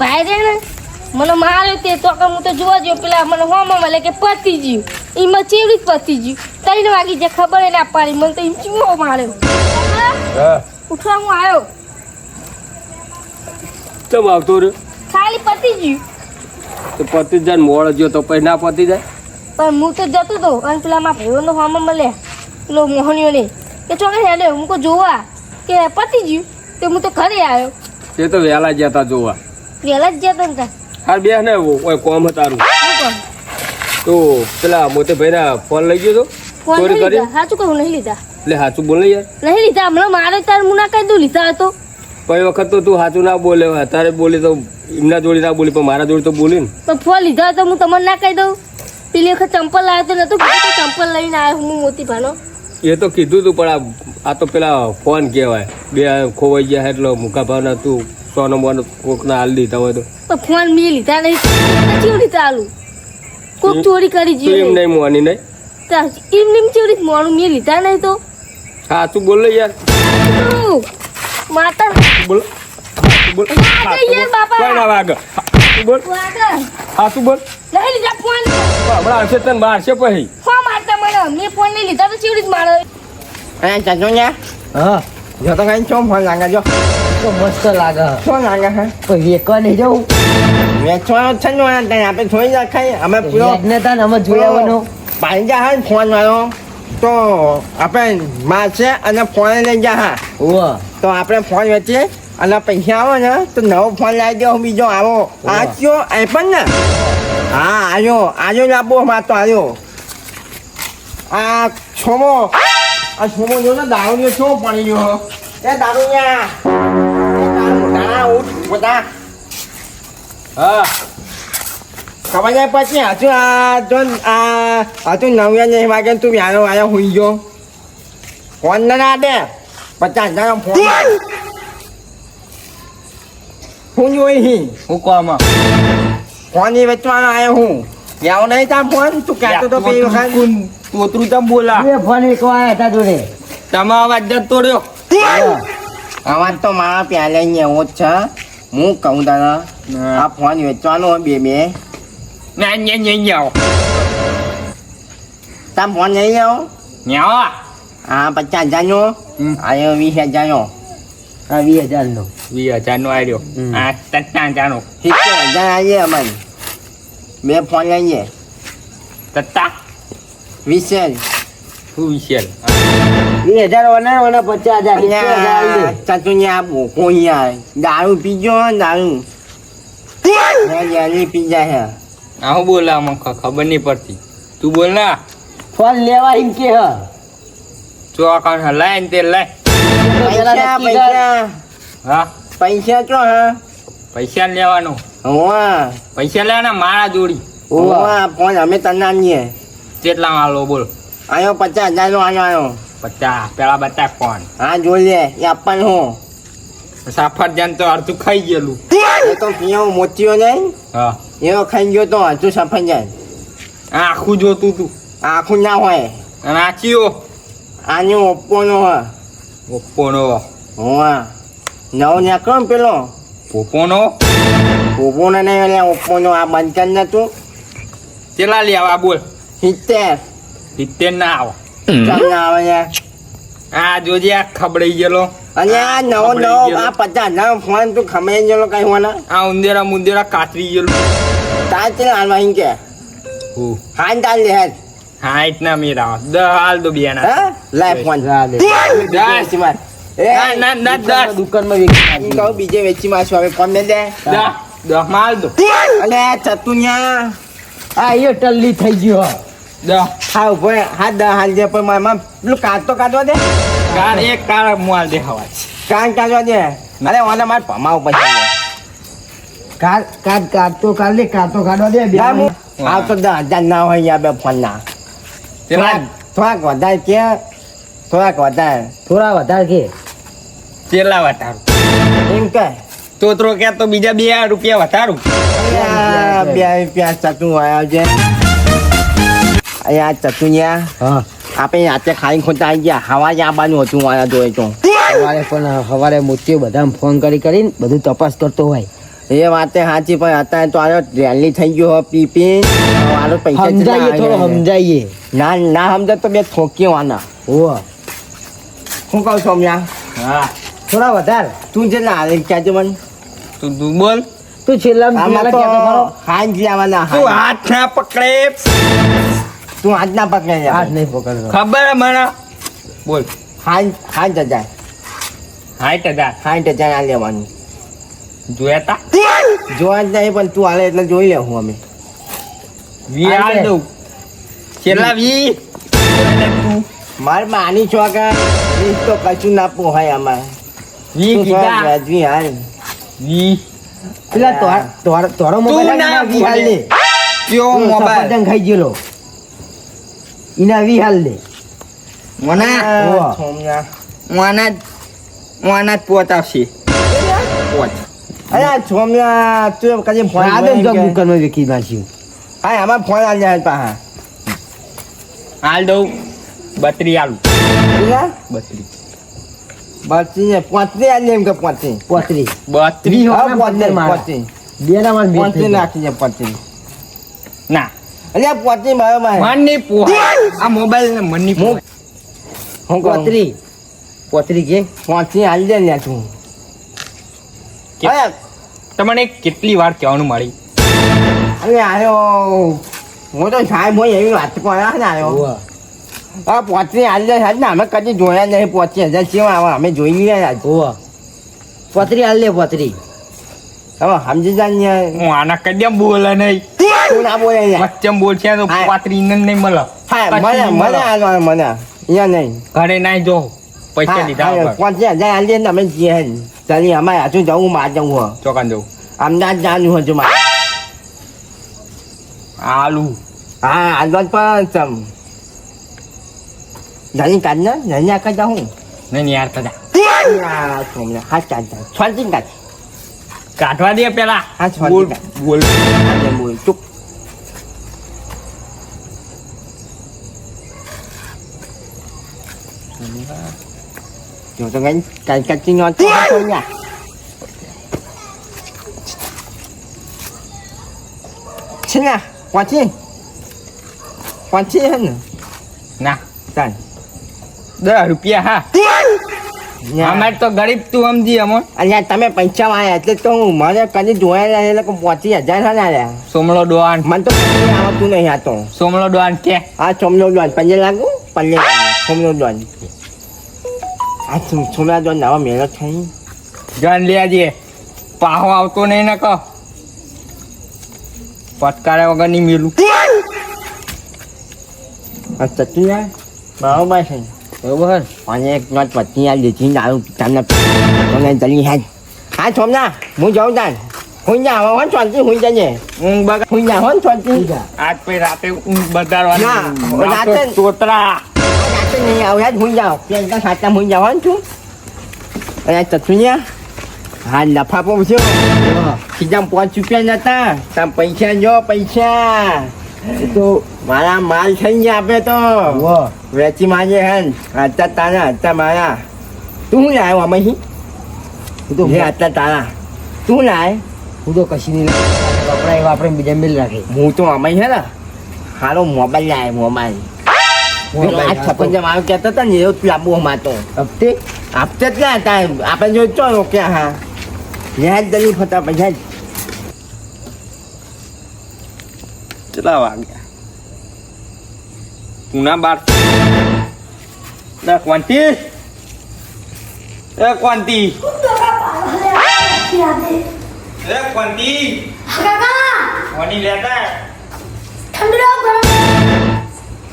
ભાઈ રે ને મને માર્યો તે તો કે હું તો જોવા જો પેલા મને હોમ મળે કે પતી ગયું. એમાં ચેવડી પતી ગયું. ત્રણ વાગી જે ખબર એને આપવાની મને તો એમ ચૂવો માર્યો. ઉઠવા હું આવ્યો? કેમ આવતો રહ્યો? ખાલી પતી ગયું. તો પતી જાય ને મોડ જો તો પછી ના પતી જાય? પણ હું તો જતો હતો અને પેલા મારા ભાઈઓનો હોમ મળે પેલો મોહનીઓને. કે ચોકે હેડે હું કો જોવા. કે પતી ગયું તે હું તો ઘરે આવ્યો. તે તો વહેલા જતા જોવા. વહેલા જ જતો ને હાર બે ને ઓય કોમ તારું. તો પેલા મોટે ભાઈના ફોન લઈ ગયો તો ફોન કરી. સાચું કહું નહીં લીધા. એટલે સાચું બોલ યાર. નહીં લીધા. હમણાં મારે તાર હું ના કહી દઉં લીધા હતો કઈ વખત તો તું સાચું ના બોલે તારે બોલી તો એમના જોડે ના બોલી પણ મારા જોડે તો બોલી ને. પણ ફોન લીધા તો હું તમને ના કહી દઉં. પેલી વખત ચંપલ લાવ્યો તો નતું ચંપલ લઈને આવ્યો હું મોતી ભાનો. એ તો કીધું તું પણ આ આ તો પેલા ફોન કહેવાય. બે ખોવાઈ ગયા એટલે મુકા ભાવના તું સોનો મોનો કોકના હાલ દીધા હોય તો. ફોન મેં લીધા નહીં. ચેવડી ચાલુ. કોક ચોરી કરી જીવ એમ નહીં મોની નહીં. એમ નીમ ચોરી મોણું મેં લીધા નહીં તો. સાચું બોલ ને યાર? માતા. બોલ. બોલ. યાર બાપા. કઈ ના આગળ બોલ. હા તું બોલ. નહીં લીધા ફોન. બરાબર આવશે તને છે પછી. હો મારતા મને. મેં ફોન નહીં લીધા તો ચેવડી જ મારે. હા ચાચો ને હા. જો તો કઈ ચો ફોન લાગે જો. તો મસ્ત લાગે. શું લાગે હે કોઈ વેકવા નહીં જવું. વેચવાનો છે ને તને આપણે થોડી રાખાય અમે પૂરો યાદ તને અમે જોયા આવવાનો. પાણી જા હા ફોન વાળો. તો આપણે મારશે અને ફોન લઈ જા હા. તો આપણે ફોન વેચીએ અને પૈસા આવે ને તો નવો ફોન લાવી દો બીજો આવો. આ કયો આઈફોન ને. હા આવ્યો આવ્યો આપો માર તો આવ્યો આ છોમો. આ છોમો જો ને દારૂ છો પાણી ગયો. એ દારૂ યા એ બધા. હા. ખબર પછી હજુ આ જો આ હજુ નવ્યા નહીં વાગે તું વ્યારો વાયો હુઈ ગયો. ફોન ના ના દે પચાસ હજાર ફોન. હું જોઈ હી. હું કોમાં ફોન એ વેચવાનો આવ્યો હું. વ્યાવો નહીં તા ફોન? તું કહેતો તો પેલી વખત. તોતરું તમ બોલા. ફોન વેકવા આવ્યા હતા જોડે. તમારા અવાજ જ તોડ્યો. આવાજ તો મારા પ્યાલે એવો જ છે. હું કહું તને આ ફોન વેચવાનો બે બે. ના ને ને ન્યાઓ તાર ફોન નહીં આવો. ન્યાઓ હા પચાસ હજારનો. આવ્યો વીસ હજારનો. હા વીસ હજારનો. વીસ હજારનો આવ્યો હા આ તત્તા હજાર નો સિત્તેર હજાર આવીએ અમારી. બે ફોન લઈએ. તત્તા વિશેલ. શું વિશેલ? વીસ હજાર વના વના પચાસ હજાર સિત્તેર હજાર આ ભૂખો યાર દારૂ પીજો દારૂ. પીજા હે. હું બોલા મને ખબર નહીં પડતી. તું બોલ ના. ફોન લેવા એમ કે હ. ચોકણ લાય ને તે લાય. પૈસા પૈસા. હા? પૈસા ચો હા? પૈસા લેવાનો. હોવા. પૈસા લેવાના મારા જોડી. ફોન અમે તને આવીએ કેટલા માલો બોલ. આયો પચાસ હજાર નો આયો આયો. પચાસ પેલા બતા કોણ હા જોઈ લે એ આપવાનું હું. સફરજન તો અડધું ખાઈ ગયેલું. એ તો પીવો મોતીઓ નહીં. હા. એવો ખાઈ ગયો તો જાય આ આખું જોતું તું. આખું ના હોય. અને આ ચિયો આનો ઓપ્પોનો હોય ઓપ્પોનો. હોવા. નવો નીકળો ને પેલો? પોપોનો ઓપ્પોનો નહીં એટલે ઓપ્પોનો આ બંધ કર નતું. કેટલા લેવા બોલ. સિત્તેર. સિત્તેર ના આવો. આવે યાર આ જોજે આ ખબડાઈ ગયેલો. અને આ નવો નવો આ પચાસ હજાર ફોન તું ખમે ગયેલો કઈ હોના? આ ઉંદેરા મુંદેરા કાતરી ગયેલું. તાર કે? હું? હાન લે હેડ હાઈટ ના મેરા. દસ હાલ દો બિયાના હા? લાય ફોન માર. એ ના ના ના દસ. દુકાનમાં કહું બીજે વેચી મારશું હવે ફોન દે દે? દસ દસમાં દો. અને ચતુનિયા. આ એ ટલ્લી થઈ ગયો. હ. હા ઊભો. હાથ દા હાથ દે પણ મારા પેલું કાચ તો કાઢવા દે. કાર એક કાર મોલ દે હવા કાન કાઢવા દે. અરે ઓને માર ભમાવ પછી કાઢ કાઢ કાઢતો કાઢ લે કાઢતો કાઢવા દે બે હા તો દા દસ હજાર ના હોય યા બે ફોન ના પેલા થોડાક વધારે કે થોડાક વધારે. થોડા વધારે કે. પેલા વધારું? એમ કે. તોતરો કે તો બીજા બે રૂપિયા વધારું. આ બે રૂપિયા ચતું આવ્યા છે અહીંયા ચતુનિયા હા આપણે હાથે ખાઈ ખોટા આવી ગયા હવા જ આવવાનું હતું મારા જોડે તો સવારે પણ સવારે મોતીઓ બધા ફોન કરી કરીને બધું તપાસ કરતો હોય એ વાતે સાચી પણ અત્યારે તો આનો રેલી થઈ ગયો પી પી પૈસા સમજાઈએ થોડો સમજાઈએ ના ના સમજે તો બે ઠોકી વાના ઓ શું કહું હા થોડા વધારે તું જે ના હાલે કહેજો મને તું તું બોલ તું છેલ્લા હાથ ના પકડે તું હાથ ના પકડે. હાથ નહીં પકડતો. ખબર મને? બોલ. હાથ હાથ હજાર હાઈટ હજાર હાથ હજાર આ લેવાનું. જોયા તા? જોવા જ નહીં પણ તું હાલે એટલે જોઈ લે હું અમે. વી હાલ હાલ દઉં. છેલ્લા વી. મારે માની છો કે વીસ તો કશું ના પોહાય અમારે. વી કીધા. વ્યાજબી હાલ? વી. પેલા તોર- તોર- તોરો મોબાઈલ ના વી હાલ. કયો મોબાઈલ? ખાઈ ગયેલો. એના વી હાલ દે. સોમના. મને મને પોત આવશે પોત. અરે સોમના તું કદી ફોન આદમ જો એમ કે? દુકાનમાં વેચી નાખ્યું હા આમાં ફોન આવી જાય પાહા. હાલ દઉં. બત્રી આલુ. બત્રી. બત્રી ને પોત્રીસ આલી એમ કે પોત્રીસ પોતરી. બત્રી. મારા. પોત્રીસ. બે થઈ પોત્રીસ નાખી છે પોત્રીસ. ના. અલ્યા પોતરી મારો મન નહીં પોહાય. આ મોબાઈલ ને મનની હું? પોતરી. પોતરી કે? પોતરી હાલ દે ને તું. તમને કેટલી વાર કહેવાનું મળી અરે આયો. હું તો સાહેબ હોય એવી વાત કરવા ને આયો. ઓવા. આ પોતરી હાલ દે સાહેબ ને અમે કદી જોયા નહીં પોતરી. હજાર કેવા આવે અમે જોઈ ગયા. ઓવા. પોતરી હાલ દે પોતરી. હવે સમજી જાય હું આના કદી બોલે નહીં. તું ના બોલે. વચ્ચે બોલશે તો પાત્રી ને નહીં મળે. હા મને મને આલવાનું મને અહીંયા નહીં. ઘરે નાઈ જો. પૈસા લીધા પોત્રીસ હજાર આલી ને અમે જઈએ ચાલી અમારે હજુ જવું માર જવું હો ચોકાન જવું. અમદાવાદ જવાનું હજુ મારે. આલુ હા હાલવાત પણ ચમ નાની કાઢ ને નાની આખા જાઉં નહીં યાર કદા આ કાઢ છોડી કાઢ કાઢવા દે પેલા. બોલ બોલ. દે. બોલ આજે બોલ ચૂપ જો તો ગઈ કાઈ કાચી નો તો સોમના છે ને પાછી પાછી હે ને ના ચાલ દસ રૂપિયા હા અમે તો ગરીબ તું સમજી અમો અલ્યા તમે પૈસા વાળા એટલે તો હું મને કદી જોયા એટલે પહોંચી હજાર ના આલ્યા સોમલો ડોહાન મને તો કદી આવડતું નહીં આ તો સોમલો ડોહાન કે હા સોમનો ડોન પંજે લાગુ પંજે સોમનો ડોન આ સોમના ડોન નવા મેળો થઈ જન લેજે પાહો આવતો નહીં ને કહો પટકારે વગર નહીં મેલું. આ ચટણી યાર બરાબર છે બરોબર. અને એક નોટ પત્ની આ લીધી દારૂ તમને તમને જલી હે હા છોમના હું જાઉં તાન હું જા હોન શાંતિ હું જજે. ઊંઘ બગા હું જા હોન શાંતિ. આજ પે રાતે ઊંઘ ના, બગાડવાની રાતે- ચોતરા. નહીં આવું યાર હું જાઉં ત્યાં સાચા હું જવાનું છું અને ચટણી હા નફા પહોંચ્યો સીધા પાંચ રૂપિયા નતા તાર પૈસા જો પૈસા તો મારા માલ થઈ ગયા આપે તો. વેચી માગે હે હતા તારા હતા મારા તું શું લાવ્યો આમાં હી હું તો જે હતા તારા તું લાય હું તો કશી નહીં. વાપરાય વાપરે બીજા મિલ રાખે હું તો આમાં હે ને હારો મોબાઈલ લાય મોબાઈલ આ છપ્પન આવ્યો કહેતો હતા ને એવું તું આપવું અમારે હપ્તે? જ ના હતા આપણે જો ચો ઓકે હા. યાદ દલી ફતા પૈસા જ કેટલા વાગ્યા પૂના બાર ક્વાંતિ? એ ક્વાંતિ? એ ક્વાંતિ? કોની લેતા?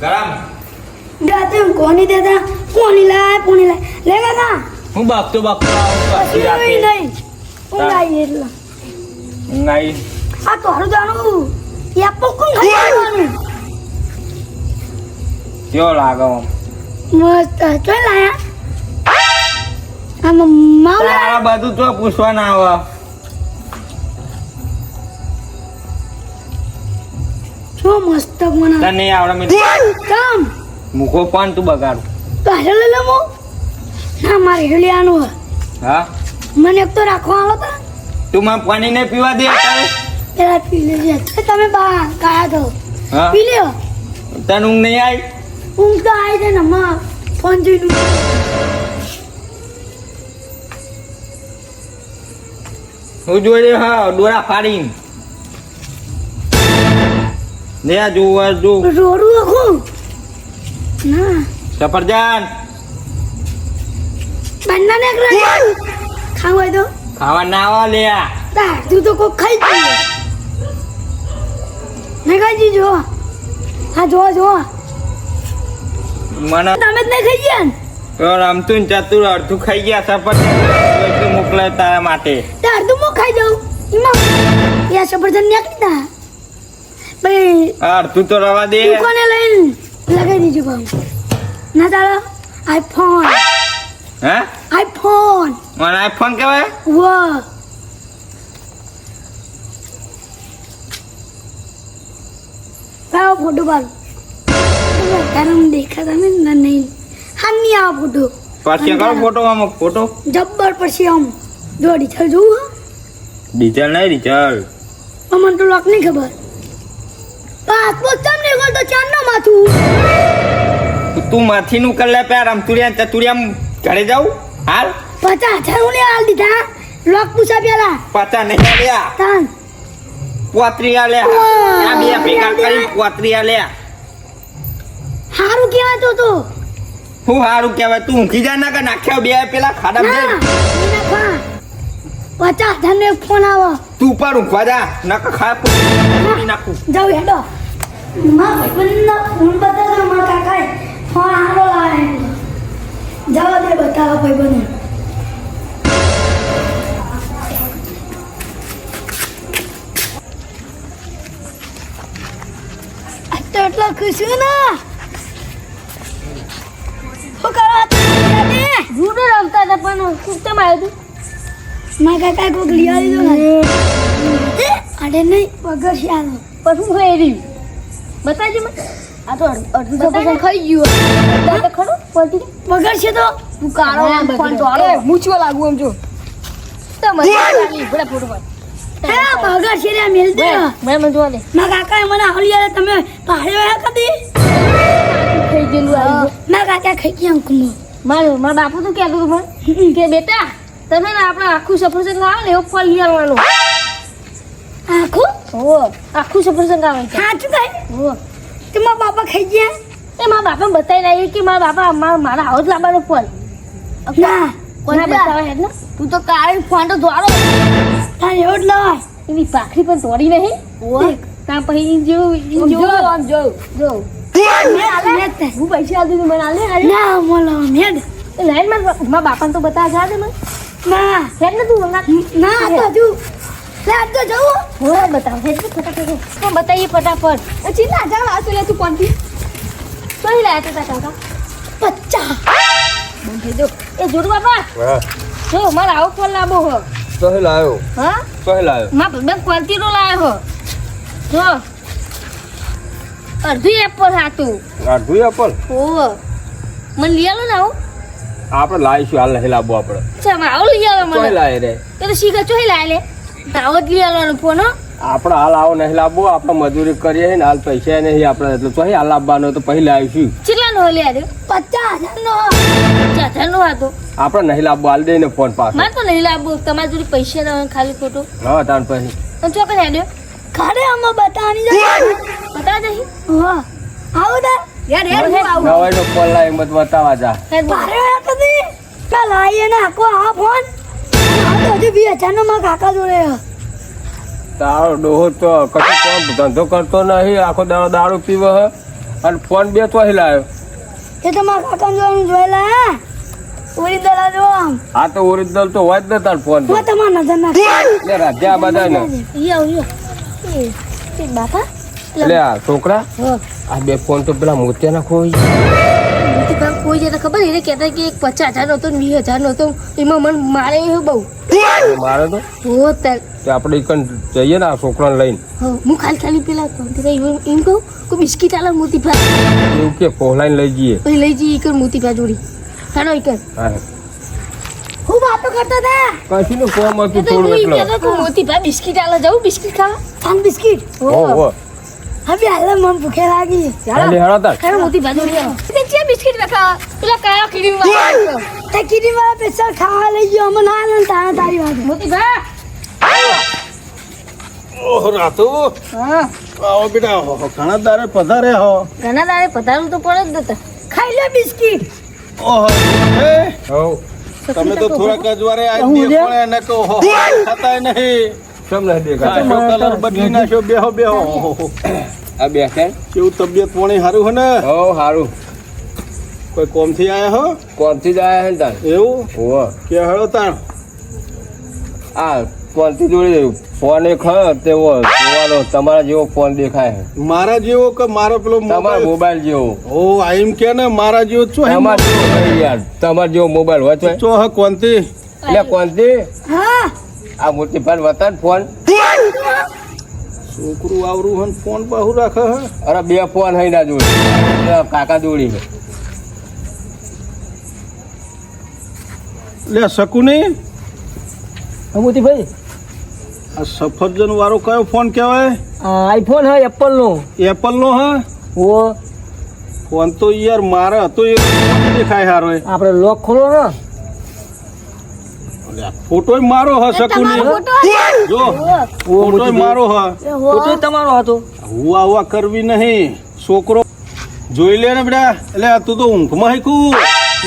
ગરમ? કોની દેતા કોની લાય કોની લાય? લે કાકા હું બાપતો બાપતો પછી નહીં નહીં. હું લાઈ એટલા. નહીં. આ તોરું જાણું યા પોકું ખાઈ જવાનું કેવો લાગે? મસ્ત. તો લાયા. બધું તો પૂછવા ના આવે. શું મસ્ત મને. તને આવડે મેં કામ મૂકો પણ તું બગાડું. તો હારે લઈ લો ના મારે હેલી આનું હા? મને એક તો રાખવા આવો તા. તું માં પાણી ને પીવા દે તારે. પેલા પી લેજે. તમે બા કાયા તો. હા? પી લ્યો. તને ઊંઘ નહીં આવી? ઊંઘ તો આવી છે ને માં ફોન જોઈને હું જોઈ હા ડોરા ફાડી ને આ જોવા જો. રોડું આખું. ના. સફરજન બંને ને ખાવું હોય તો? ખાવા ના આવા લે. તાર તું તો કોક ખાઈ જઈએ ને ખાઈ જીજો હા જો જો મને તમે જ નહીં ખાઈ ગયા રમતું ને ચતુર અડધું ખાઈ ગયા સફરજન મોકલાય તારા માટે? અડધું હું ખાઈ જાઉં એમાં યા સફરજન નીકળી તા ભાઈ અડધું તો રવા દે. કોને લઈને લગાવી દેજો ભાઈ. ના તારો આઈફોન હે? આઈફોન મને આઈફોન કહેવાય? વાહ. લાવો ફોટો પાડો ગરમ દેખાતા ને ના નહીં. હા નહીં આવો ફોટો પછી કરો ફોટો આમ ફોટો જબ્બર પછી આમ. જો ડીચલ જોવું ડીઝલ નહીં ડીઝલ મને તો લોક નહીં ખબર. પાસપોર્ટ માથું તું માથી નું પ્યાર આમ તુરિયા રમતુડિયા તુરિયા ઘરે જાઉં? હાલ? પચાસ હજાર હું હાલ દીધા. લોક પૂછા પેલા પાછા નહીં આલ્યા તાન. પોતરી આલ્યા આ બે ભેગા કરી પોતરી આલ્યા હારું કેવા તો. હું સારું કહેવાય? તું ઊંઘી જા ના કે નાખ્યા બે પેલા ખાડા બે ના પચાસ હજાર ફોન આવો. તું ઉપર ઊંઘવા જા નકા ખા નાખું. જાઉં હેડો. માં ભાઈબંધનો ફોન બતાવ્યો મારા કાકાએ ફોન હારો લાવે જવા દે બતાવો ભાઈબંધ. આજ તો એટલો ખુશ છું ને. શું કરવા જૂડો રમતા હતા પણ સિસ્ટમ આવ્યું મારા કાકા કોક લઈ અરે નહીં પગર શ્યાનો પછી હું રહ્યું બતાવજે મને. આ તો અડ- અડધું સફરજન ખાઈ ગયું. બતાવ ખરો પલટી છે તો? તું કાળો ફોન તો આલો મૂછવા લાગુ એમ જો. તો મને લાગી બડા ફોટો પર હે રે મેલ દે મેં મને જોવા દે. મારા કાકાએ મને આવલી યાર તમે પાડે વયા કદી? ખાઈ ગયેલું આવી મારા કાકા ખાઈ ગયા અંકુનો મારું મારા બાપુ તો કહેતું હતું કે બેટા તમે ને આપણે આખું સફરજન આવે ને એવું ફળ લઈ આવવાનું. આખું? હો આખું સફરજન આવે છે. સાચું કહે? તે મારા બાપા ખાઈ ગયા? એ મારા બાપા બતાવી આવ્યું કે મારા બાપા મારા જ લાવવાનો ફોન. ના. કોના બતાવે હે ને તું તો કાળ ફોન તો દોડો તારે એવું જ લવાય એની પાખરી પણ તોડી નહીં. ઓ. ત્યાં પછી જેવું જોઉં જોઉં આમ જો. જો તે. હું પૈસા આપી દીધું મને આલે ના મોલો મેં લાઈનમાં મારા બાપાને તો બતાવ જા દે મને. ના. હેડ ને તું ના આ તો હજુ. લે તો જવું. હો બતાવ. હેડ ફટાફટ તો બતાવીએ ફટાફટ. પછી ના જા આ તો લે તું કોણથી? કઈ લાયા તા કાકા? પચ્ચા. બંધ થઈ દો એ જોડુ બાપા જો મારે આવો ફોન લાવો હો? કહે લાયો? હા? કહે લાયો? મા ભાઈબંધ ક્વોલિટી નો લાવ્યો હો. જો. અડધી એપલ હાતું આઠું એપલ ઓ મને લઈ આલો ને આવું. આપણે લાવીશું હાલ લાવવું આપણે. ચાલ આવું લઈ આવો મને. લાય રે? તો શીખા ચોઈ લાય લે. આવો જ લઈ ફોન હો. આપણે હાલ આવો નહીં લાવવો આપણે મજૂરી કરીએ છીએ ને હાલ પૈસા નહીં આપણે એટલે તો હાલ લાવવાનો તો પહેલા આવીશું. કેટલા નો લે રે પચાસ હજાર નો ચાચા નો હતો. આપણે નહીં લાવવો હાલ દઈને ફોન પાસે મારે તો નહીં લાવવું. તમારી જોડે પૈસા ના હોય ખાલી ખોટો. હા તાર પછી. અને ચોક્કસ હેડ્યો ખાડે આમાં બતાવવાની જાય બતા જઈ હા. આવું તા. યાર યાર હું આવું. નવાઈનો ફોન લાઈ મત બતાવા જા. હેડ બોલ. પારે દે કાલ આઈએ ને આખો આ ફોન આ તો હજુ બી અચાનકમાં કાકા જોડે. તારો ડોહો તો કશું કોણ ધંધો કરતો નહીં આખો દાડો દારૂ પીવો હે. અને ફોન બે તો લાવ્યો એ તો મારા કાકા જોવાનું જોયેલા દલા જો આ તો ઓરિજિનલ તો હોય જ ને તાર ફોન હું તમારા નજર ના લે રાજા બધા ને એ બાપા. લે આ છોકરા. આ બે ફોન તો પેલા મોતિયાના ખોઈ કોઈ જતા ખબર એને કહેતા કે એક પચાસ હજાર નહોતો વીસ હજાર હતો એમાં મને મારે એવું બહુ? મારે તો? હો તાર તે આપણે ઈકન જઈએ ને આ છોકરાને લઈને. હું ખાલી ખાલી પેલા એમ કહું કે બિસ્કીટ આલા મોતી ભા એવું કે પહોલાઈને લઈ જઈએ. પછી લઈ જઈએ એક મોતી ભા જોડી. હાલો એક હું. વાતો કરતો હતા કશું નું ફોર્મ હતું થોડું એટલે. મોતીભાઈ બિસ્કિટ આલા જાઉં બિસ્કિટ ખાવા ચાંદ બિસ્કિટ ઓહો હો. હવે હાલે મને ભૂખે લાગી હાલે તાર આવો. તે બિસ્કિટ ખાવા પેલા કયા ક્રીમ વાળા તે કીધી વાળા પેશલ ખાવા લઈ ગયો અમે ના આનંદ તારા તારી વાત મોતીભાઈ ઓહો રાતુ હા આવો બેટા હો, હો, ઘણા દારે પધારે હો ઘણા તો પડે જ નતા ખાઈ લે બિસ્કિટ ઓહો હો તમે તો થોડાક જ વારે આજ હું રે? દેખોણે એને કહો ખાતા નહીં સમ નથી દેખાતું કલર બદલી નાખ્યો. બેહો બેહો. આ બે છે કેવું તબિયત પાણી સારું હે ને? હો સારું. કોઈ કોમથી આયા હો? કોણથી જ આયા હે ને તાર? એવું? હો કે હળો તાણ? આ કોણથી જોડે ફોન એક હ તેવો જોવાનો તમારા જેવો ફોન દેખાય મારા જેવો કે મારો પેલો તમારો મોબાઈલ મોબાઈલ જેવો. ઓ આ એમ કે ને મારા જેવો છો હે તમારો જેવો યાર. તમારો જેવો મોબાઈલ હોય છો ચો હ કોનથી એટલે કોણથી હા. આ મોટી ફાન વતા ફોન. છોકરું આવરું હન ફોન બહુ રાખે હે. અરે બે ફોન હઈ ના જોડે. કાકા જોડી છે લે શકુની? મોતીભાઈ આ સફરજન વાળો કયો ફોન કહેવાય? આઈફોન હે એપલ નો એપલ નો હે? ઓ ફોન તો યાર મારે હતો એ દેખાય હારો આપણે લોક ખોલો ને. ફોટો મારો હ શકુની. જો ફોટો મારો હ. ફોટો તમારો હતો. હુવા હુવા કરવી નહીં. છોકરો જોઈ લે ને બેટા. એટલે તું તો ઊંઘમાં હેકું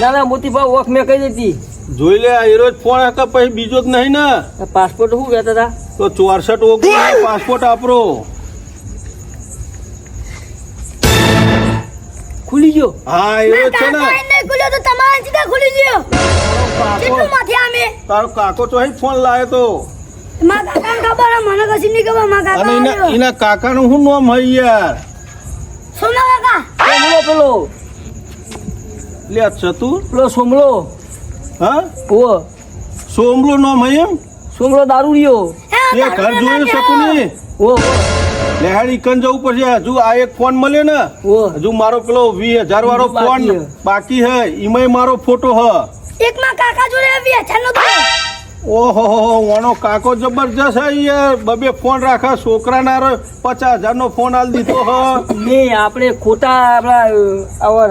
ના ના મોતીભાઈ ઓખ મેં કહી દીધી. જોઈ લે એ રોજ ફોન હકે પછી બીજો જ નહીં ને. પાસપોર્ટ શું કહેતા હતા? તો ચોરસઠ ઓગણીસ પાસપોર્ટ આપરો. ખુલી ગયો? હા એ છે ને. કાકા એને ખુલ્યો તો તમારા સીધા ખુલી ગયો. કેટલું કાકો. માથે આમે? તારો કાકો તો અહીં ફોન લાયો તો. મારા કાકા ખબર મને કશી નહીં ખબર અને કાકા એના આવ્યો. એના કાકાનું શું નામ હે યાર? સોમલો કાકા. સોમલો પેલો. લે આ ચતુર પેલો સોમલો. હા? ઓ સોમલો નામ હે એમ? સોમલો દારૂડિયો. એ ઘર જોઈ શકું નહીં. ઓ લેહાડી કન જવું પડશે હજુ આ એક ફોન મળ્યો ને. હજુ મારો પેલો વીસ હજાર વાળો ફોન બાકી હે. એમાંય મારો ફોટો હ. એકમાં કાકા જોડે હજાર નો ઓહો હો વાનો ઓનો કાકો જબરજસ્ત હે યાર. બબે ફોન રાખા. છોકરા ના પચાસ હજાર નો ફોન આલ દીધો હ. નહીં આપણે ખોટા આપણા આવા